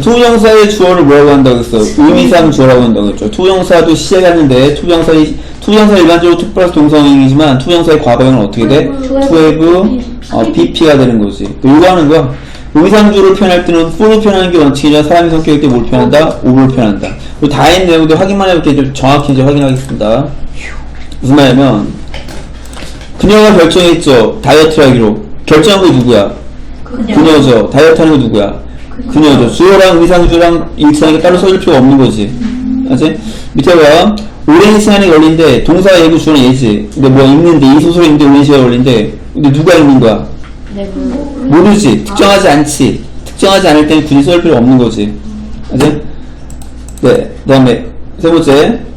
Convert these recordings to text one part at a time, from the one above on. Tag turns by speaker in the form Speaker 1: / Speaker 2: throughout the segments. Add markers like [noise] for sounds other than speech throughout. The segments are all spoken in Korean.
Speaker 1: 투부정사의 주어를 뭐라고 한다고 했어? 의미상 주어라고 한다고 했죠. 투부정사도 시작하는데 투부정사의 투부정사 일반적으로 투 플러스 동사형이지만 투부정사의 과거형은 어떻게 돼? have 어, BP가 되는 거지. 이거 하는 거야. 의미상주어를 표현할 때는 for로 표현하는 게 원칙이라 사람의 성격일 때 뭘 표현한다? over를 표현한다. 그리고 다인 내용도 확인만 해볼게 좀 정확히 이제 확인하겠습니다. 무슨 말이냐면 그녀가 결정했죠. 다이어트 하기로. 결정한 게 누구야? 그녀죠. 다이어트 하는 거 누구야? 그녀죠. 주어랑 의상주랑 일상이 따로 써줄 필요가 없는 거지. 알지? 밑에 봐. 오랜 시간이 걸린데 동사 예고 주어는 예지. 근데 뭐 읽는데 이 소설을 읽는데 오랜 시간이 걸린데 근데 누가 읽는 거야? 모르지. 특정하지 않지. 특정하지 않을 때는 굳이 써줄 필요 없는 거지. 알지? 네. 그 다음에 세 번째.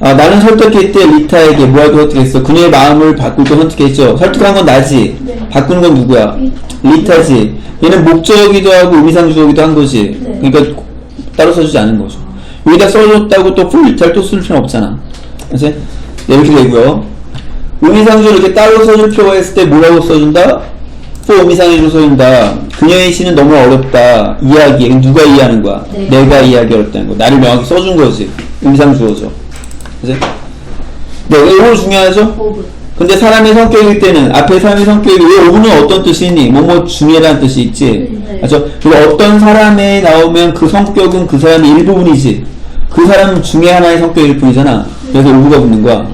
Speaker 1: 아, 나는 설득했대 리타에게 뭐하고 설득했어? 그녀의 마음을 바꿀 때 선택했죠. 설득한 건 나지. 바꾸는 건 누구야? 리타 지. 얘는 목적이기도 하고 의미상 주어기도 한 거지. 그러니까 따로 써주지 않은 거죠. 여기다 써줬다고 또 풀 리타를 또 쓸 필요는 없잖아. 그치? 네, 이렇게 되고요. 의미상주어 이렇게 따로 써줄 필요가 있을 때 뭐라고 써준다? 또 의미상주로 써준다. 그녀의 시는 너무 어렵다. 이해하기. 누가 이해하는 거야?
Speaker 2: 네.
Speaker 1: 내가 이해하기 어렵다는 거. 나를 명확히 써준 거지. 의미상주어죠. 그치? 네, 이거 중요하죠?
Speaker 2: 오브.
Speaker 1: 근데 사람의 성격일 때는 앞에 사람의 성격이 왜 오브는 어떤 뜻이 있니? 뭐뭐 중요하다는 뜻이 있지.
Speaker 2: 네.
Speaker 1: 맞죠? 그리고 어떤 사람에 나오면 그 성격은 그 사람의 일부분이지. 그 사람은 중에 하나의 성격일 뿐이잖아. 그래서 오브가 붙는 거야.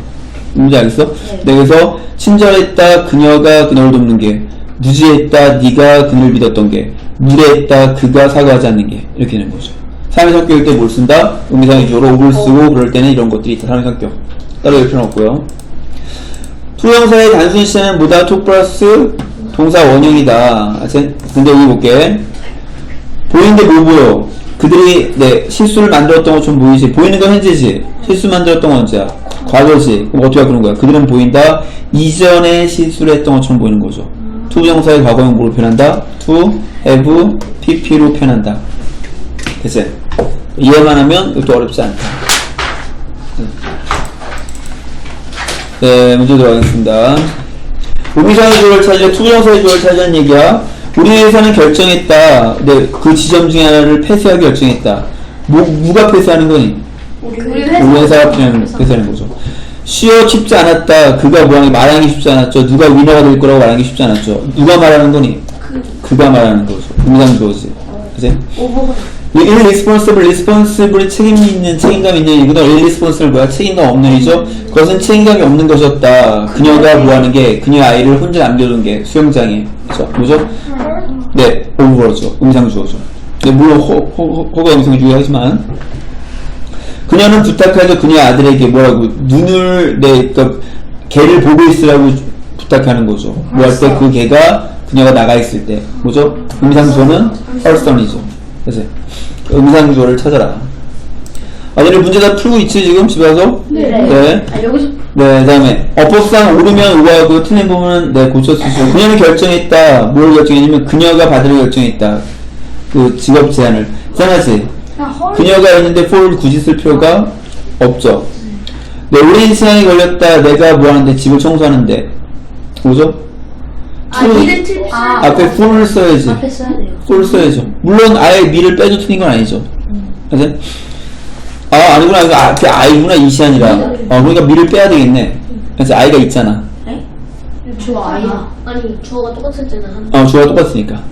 Speaker 1: 뭔지 알겠어? 네. 그래서 친절했다 그녀가 그녀를 돕는 게 무지했다 네가 그녀를 믿었던 게 무례했다 그가 사과하지 않는 게 이렇게 되는 거죠. 사람의 성격일 때 뭘 쓴다? 의미상의 주어로 오브를 쓰고 그럴 때는 이런 것들이 있다. 사람의 성격. 따로 할 필요는 없고요. 투형사의 단순 시제는 뭐다? 투 플러스 동사 원형이다. 알지? 근데 여기 볼게. 보이는데 뭐 보여? 그들이 네 실수를 만들었던 것처럼 보이지. 보이는 건 현재지. 실수 만들었던 건 언제야? 과거지. 그럼 어떻게 그런 거야? 그들은 보인다. 이전에 실수를 했던 것처럼 보이는 거죠. 투 부정사의 과거형 뭐로 표현한다? to have pp로 표현한다. 됐지? 이해만 하면 이것도 어렵지 않다. 네, 문제 들어가겠습니다. 의미상의 조를 찾아 투정사의 조를 찾아는 얘기야. 우리 회사는 결정했다. 네, 그 지점 중에 하나를 폐쇄하기 결정했다. 뭐, 누가 폐쇄하는 거니?
Speaker 2: 우리
Speaker 1: 우리 회사가 폐쇄하는 거죠. 쉬어 쉽지 않았다. 그가 뭐하는 게 말하기 쉽지 않았죠. 누가 위너가 될 거라고 말하기 쉽지 않았죠. 누가 말하는 거니? 그 가 말하는 거죠. 의미상 조지.
Speaker 2: 오버가
Speaker 1: irresponsible, responsible이 책임 있는, 책임감 있는 이거는 irresponsible 뭐야? 책임감 없는 이죠? 그것은 책임감이 없는 것이었다. 그녀가 뭐하는 게, 그녀 아이를 혼자 남겨둔 게, 수영장에. 그죠? 뭐죠? 네, over죠. 음상주어죠. 네, 물론 허, 허, 허, 허가 음상주의 하지만. 그녀는 부탁하죠. 그녀 아들에게 뭐라고, 눈을, 네, 그 개를 보고 있으라고 부탁하는 거죠. 뭐 할 때 그 개가 그녀가 나가 있을 때. 뭐죠? 음상주어는 person이죠. 그래서 음상주어를 찾아라. 아, 얘를 문제 다 풀고 있지, 지금 집에 와서?
Speaker 2: 네.
Speaker 1: 네.
Speaker 2: 아 여기서
Speaker 1: 네, 그 다음에, 어법상 오르면 오하고 틀린 부분은 네, 고쳐주시고. 그녀는 결정했다. 뭘 결정했냐면, 그녀가 받으려 결정했다. 그 직업 제한을. 이상하지? 그녀가 있는데 for를 굳이 쓸 필요가 없죠. 네, 오랜 시간이 걸렸다. 내가 뭐 하는데, 집을 청소하는데. 뭐죠?
Speaker 2: 아 미래 틀 아,
Speaker 1: 앞에 for를 써야지.
Speaker 2: 앞에 써야 돼요.
Speaker 1: 폴 써야죠. 물론 아예 미를 빼도 틀린 건 아니죠. 그지? 아 아니구나 이거 아, 그 아이구나 이시 아니라. 어 그러니까 미를 빼야 되겠네. 그래서 아이가 있잖아.
Speaker 2: 주 아이야. 아니 주어가 똑같았잖아.
Speaker 1: 어 주어가 똑같으니까.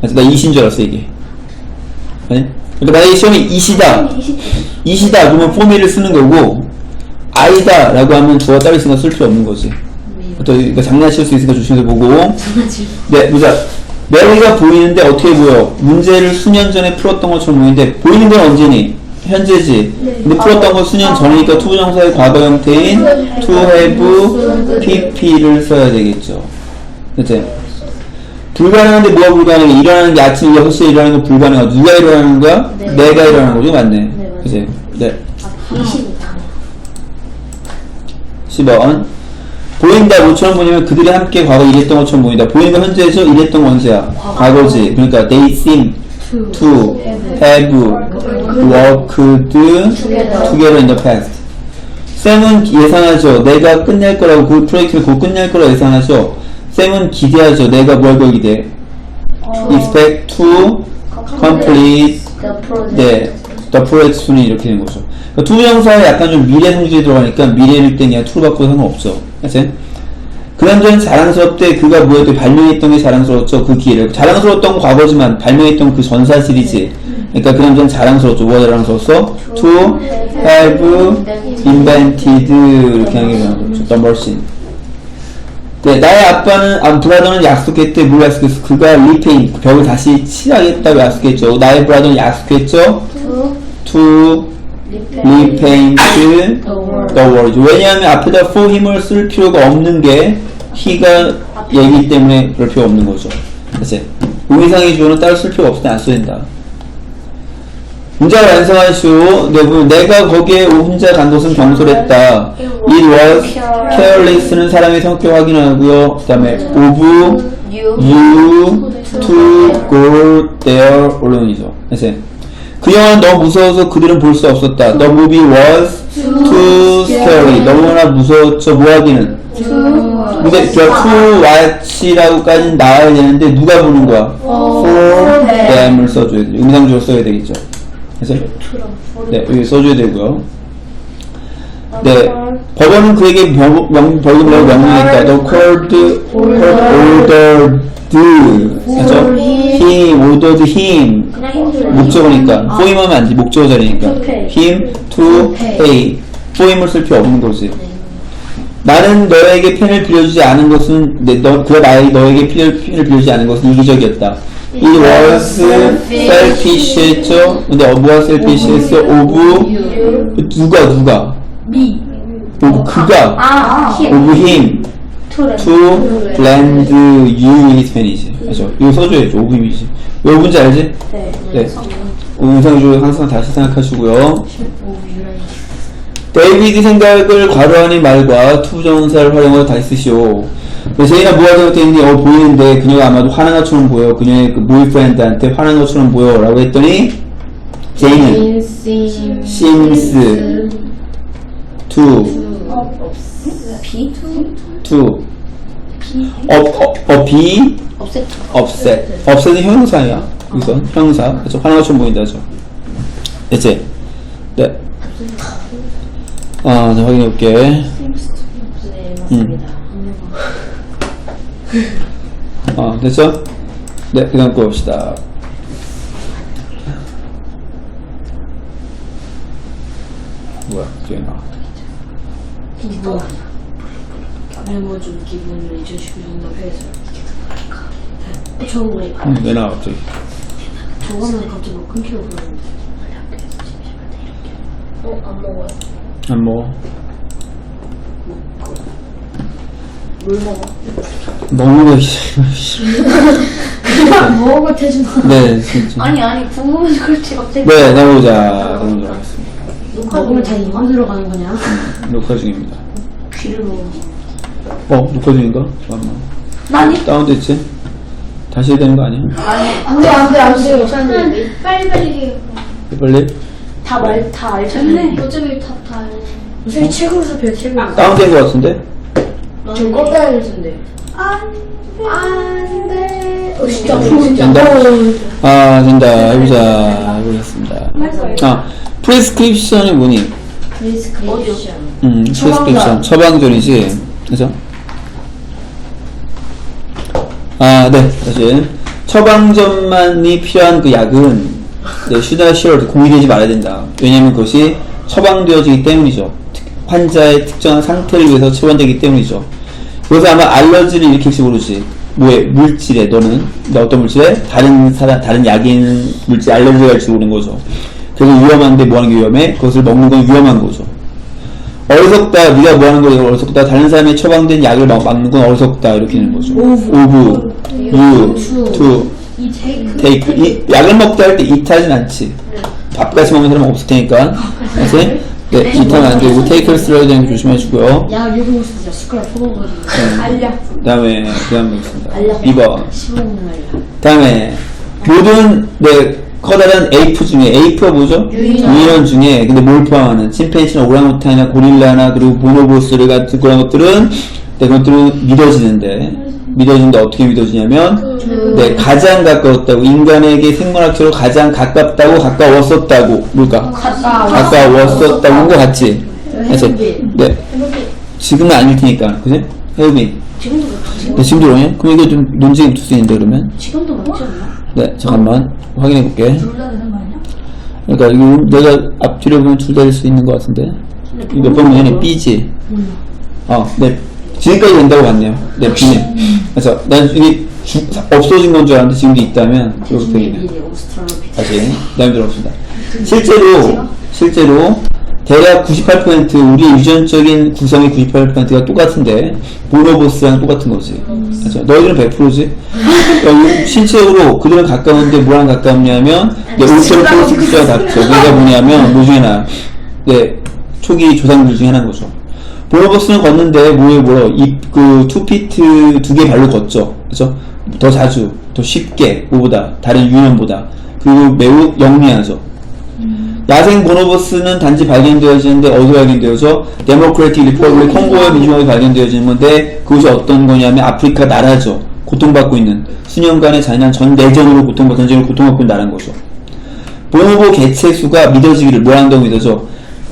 Speaker 1: 그래서 나 이시인 줄 알았어 이게. 그지? 그러니까 만약에 시험에 이시다, 이시다 그러면 포미를 쓰는 거고 아이다라고 하면 주어가 따로 있으니까 쓸 필요 없는 거지. 또 이거 장난칠 수 있으니까 조심해서 보고. 네, 보자. 메리가 보이는데 어떻게 보여? 문제를 수년 전에 풀었던 것처럼 보이는데 보이는 건 언제니? 현재지. 근데 풀었던 건 수년 전이니까 투부정사의 과거 형태인 to have pp를 써야 되겠죠. 그치? 불가능한데 뭐가 불가능해? 일어나는 게 아침 6시에 일어나는 건 불가능하고 누가 일어나는 거야?
Speaker 2: 네.
Speaker 1: 내가 일어나는 거죠? 맞네.
Speaker 2: 맞아요.
Speaker 1: 그치? 네.
Speaker 2: 20이다.
Speaker 1: 10번. 보인다 뭐처럼 보냐면 그들이 함께 과거 일했던 것처럼 보인다. 보이는 건 현재에서 일했던 건 언제야? 과거지. 그러니까 they seem to have worked together in the past. 쌤은 예상하죠. 내가 끝낼 거라고 그 프로젝트를 곧 끝낼 거라고 예상하죠. 쌤은 기대하죠. 내가 뭘 걸 기대? expect to complete
Speaker 2: The
Speaker 1: the project 순위 이렇게 되는 거죠. 그러니까 투명사에 약간 좀 미래 성질이 들어가니까 미래일 때 그냥 true로 바꿔도 상관없어. 알지? 그 남자는 자랑스럽대 그가 뭐였대 발명했던 게 자랑스러웠죠 그 기회를 자랑스러웠던 건 과거지만 발명했던 그 전사실이지 그러니까 그 남자는 자랑스러웠죠 뭐가 자랑스러웠어? to have invented 이렇게 하는 게 되는 거죠 the machine 네, 나의 아빠는, 아, 브라더는 약속했대. 뭘 약속했어? 그가 리페인, 벽을 다시 칠하겠다고 약속했죠. 나의 브라더는 약속했죠?
Speaker 2: To
Speaker 1: to repaint
Speaker 2: the world.
Speaker 1: 왜냐하면 앞에다 for 힘을 쓸 필요가 없는 게 he가 얘기 때문에 그럴 필요 없는 거죠. 그치? 의상의 주어는 따로 쓸 필요가 없을 때안 써야 된다. 완성하시오. 네, 보면 내가 거기에 혼자 간 것은 경솔했다. It was careless는 사람의 성격 확인하고요. 그 다음에 of
Speaker 2: You.
Speaker 1: to go there aloone이죠. 그치? 그 영화는 너무 무서워서 그들은 볼 수 없었다. The movie was too scary. 너무나 무서웠죠. 뭐 하기는. 근데 저 to watch라고까지는 나와야 되는데 누가 보는 거야? for them을 써줘야 돼. 음상주어 써야 되겠죠. 그래서 네 여기 써줘야 되고요. 네 법원은 그에게 벌금을 내고 명령했다. The court, court ordered 그죠? He ordered him. 목적어니까. for him 하면 안돼. 목적어 자리니까. Him to pay. him을 쓸 필요 없는 거지. 나는 너에게 펜을 빌려주지 않은 것은 네, 너, 그가 나에, 너에게 펜을 빌려주지 않은 것은 이기적이었다 It was selfish 했죠 근데 어, 뭐가 selfish 했어? of 누가 누가
Speaker 2: Me.
Speaker 1: of 그가
Speaker 2: 아, him.
Speaker 1: of him
Speaker 2: To the.
Speaker 1: to lend you his pen이지 그죠 이거 써줘야죠 of him이지 왜 뭔지 알지?
Speaker 2: 네.
Speaker 1: 네. 음성주 항상 다시 생각하시고요. 데이비드 생각을 괄호하는 말과 투정사를 활용해서 다시 쓰시오. 제이가 뭐가 잘못됐니? 어, 보이는데 그녀가 아마도 화난 것처럼 보여. 그녀의 그 보이프렌드한테 화난 것처럼 보여. 라고 했더니, 제이는 seems to,
Speaker 2: B.
Speaker 1: to, 업, be upset. upset은 형용사야. 여기서 형용사. 그렇죠. 화난 것처럼 보인다죠. 됐지? 네. 아, 네, 확인해 볼게.
Speaker 2: 네,
Speaker 1: 음. 아, 됐죠? 네, 그 다음 거 봅시다. 뭐야, 저기 나.
Speaker 3: 뭐야? 메모준 기분을 잊으시고 정답해서 저거 왜
Speaker 1: 음, 왜 나와, 갑자기.
Speaker 3: 저거는 갑자기 막 끊기고 그러는데
Speaker 2: 어, 안 먹어요.
Speaker 1: 안 먹어.
Speaker 3: 물 먹어?
Speaker 1: 너무 싫어. [laughs]
Speaker 2: 먹을 테지만.
Speaker 1: 네, 진짜.
Speaker 2: 아니, 아니, 궁금해서 그렇지, 갑자기.
Speaker 1: 네, 나오자. 가보도록 하겠습니다.
Speaker 3: 먹으면 다 입으로 들어가는 거냐?
Speaker 1: 녹화 중입니다.
Speaker 3: 귀를 먹어
Speaker 1: 어, 녹화 중인가? 잠깐만.
Speaker 2: 아니.
Speaker 1: 다운됐지? 다시 해야 되는 거 아니야?
Speaker 2: 안 돼, 안 돼, 안 돼. 빨리, 빨리.
Speaker 1: 빨리?
Speaker 3: 다 말, 다 알잖아요
Speaker 2: 어차피 다, 다 알지.
Speaker 3: 무슨 책으로 섭해요 책으로
Speaker 1: 다운된 거 같은데?
Speaker 3: 저 껐다야 될 텐데
Speaker 2: 안 돼. 어,
Speaker 3: 진짜
Speaker 1: 된다? 아, 된다. 해보자. 해보겠습니다. 아, 프레스크립션이 뭐니?
Speaker 3: 프리스크립션
Speaker 1: 음, 프레스크립션. 처방전이지. 그죠? 아, 네. 다시. 처방전만이 필요한 그 약은, 네, 슈다 시럴 공유되지 말아야 된다. 왜냐면 그것이 처방되어지기 때문이죠. 특- 환자의 특정한 상태를 위해서 처방되기 때문이죠. 그래서 아마 알러지를 일으킬지 모르지. 뭐에? 물질에, 너는, 너 어떤 물질에? 다른 사람, 다른 있는 물질 알러지가 갈지 모르는 거죠. 그래서 위험한데 뭐 하는 게 위험해? 그것을 먹는 건 위험한 거죠. 어리석다, 네가 뭐 하는 거야? 어리석다. 다른 사람이 처방된 약을 막 막는 건 어리석다. 이렇게 되는 거죠. 오브, 유, 투,
Speaker 2: 이 테이크.
Speaker 1: 이, 약을 먹다 할 때 이타진 않지. 밥같이 먹는 사람은 없을 테니까. [laughs] 그래서 네, 이타는 안 되고 테이크를 쓰려야 되는 거 조심하시고요.
Speaker 3: 야때 진짜 숟가락 퍼먹어가지고
Speaker 2: 알약.
Speaker 1: 그 다음에, 그 다음 보겠습니다.
Speaker 3: 알약
Speaker 1: 2번.
Speaker 3: 씹어먹는 알약
Speaker 1: 다음에, 모든, 네, 커다란 에이프 중에, 에이프가 뭐죠? 유인원 중에, 근데 뭘 포함하는, 침팬지나 오랑우탄이나 고릴라나, 그리고 보노보스를 같은 그런 것들은, 네, 그것들은 믿어지는데, 믿어진다. 어떻게 믿어지냐면
Speaker 2: 그
Speaker 1: 네 가장 가까웠다고 인간에게 생물학적으로 가장 가깝다고 가까웠었다고. 뭘까 가까웠었다고 한거 같지? 그래서 네. 지금은 아닐 테니까. 그지? 혜빈
Speaker 3: 지금도?
Speaker 1: 네, 지금도 그러냐? 그럼 이거 좀 논쟁이 붙을 수 있는데 그러면?
Speaker 3: 지금도 맞지 않나?
Speaker 1: 네 잠깐만. 확인해 볼게? 그러니까 이거 내가 앞뒤로 보면 둘다될수 있는 것 같은데? 몇번 문제는 B지? 어, 네 지금까지 된다고 봤네요. 네 B는 그래서 난 이게 주- 없어진 건 줄 알았는데 지금도 있다면 이렇게 되겠네 다시 다음 들어봅시다. 실제로 실제로 대략 98% 우리의 유전적인 구성의 98%가 똑같은데 보노보스랑 똑같은 거지. 그렇죠? 너희들은 100%지? 여기 신체적으로 그들은 가까운데 뭐랑 가깝냐면 네, 오스트로포스와 같죠. 그게 뭐냐면 [laughs] 뭐 중에 하나. 네 초기 조상들 중에 하나인 거죠 보노보스는 걷는데 뭐에 뭐라 이그 투피트 두 개 발로 걷죠 그렇죠 더 자주 더 쉽게 뭐보다 다른 유년보다 그리고 매우 영리하죠 야생 보노보스는 단지 발견되어지는데 어디 발견되어져? 데모크래틱 리퍼블릭 콩고의 민주공화국에 발견되어지는 건데 그것이 어떤 거냐면 아프리카 나라죠. 고통받고 있는 수년간의 잔인한 전 내전으로 고통받고 전쟁으로 고통받고 있는 나라인 거죠. 보노보 개체 수가 믿어지기를 뭐 한다고 믿어져?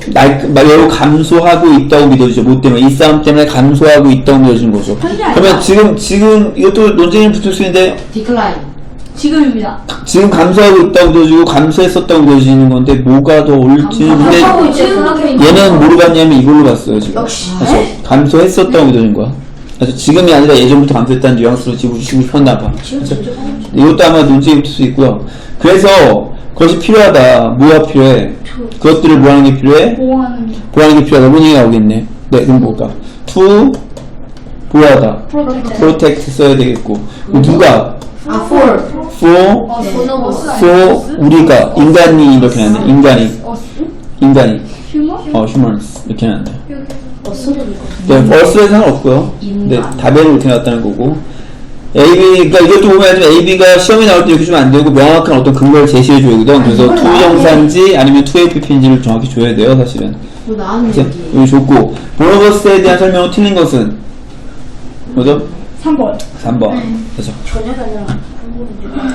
Speaker 1: 날, 매우 감소하고 있다고 믿어지죠. 뭐 때문에? 이 싸움 때문에 감소하고 있다고 믿어지는 거죠. 그러면 지금, 지금 이것도 논쟁이 붙을 수 있는데
Speaker 3: 디클라인
Speaker 2: 지금입니다.
Speaker 1: 지금 감소하고 있다고 믿어지고 감소했었다고 믿어지는 건데 뭐가 더 옳지는 근데 얘는 뭐로 봤냐면 이걸로 봤어요 지금
Speaker 3: 역시.
Speaker 1: 감소했었다고 믿어진 거야 그래서 지금이 아니라 예전부터 감소했다는 뉘앙스로 지금 주시고 싶었나 봐 그래서 이것도 아마 논쟁이 붙을 수 있고요 그래서 그 것이 필요하다. 뭐가 필요해? 그것들을 뭐 하는 게 필요해?
Speaker 2: 보호하는
Speaker 1: 보호하는 게 필요하다. 얘기가 나오겠네. 네 그럼 뭘까? to 보호하다. Protect. 써야 되겠고. 누가?
Speaker 3: 아 폴.
Speaker 1: for
Speaker 2: 어,
Speaker 1: so 우리가. 인간이 이렇게 하네 인간이? 인간이.
Speaker 2: 휴머?
Speaker 1: 어 humans. 이렇게 하는데 네, 벌스에 상관없고요. 네. 답에는 이렇게 나왔다는 거고. AB, 그러니까 이것도 보면 AB가 시험에 나올 때 이렇게 주면 안 되고 명확한 어떤 근거를 제시해 줘야 되거든. 그래서 투정사인지 아니면 투APP인지를 정확히 줘야 돼요, 사실은.
Speaker 3: 뭐 나왔네
Speaker 1: 그래서
Speaker 3: 여기.
Speaker 1: 여기 좋고. 보너버스에 대한 설명은 틀린 것은 뭐죠?
Speaker 2: 3번.
Speaker 1: 3번. 그래서
Speaker 3: 전혀가 아니라 한 번은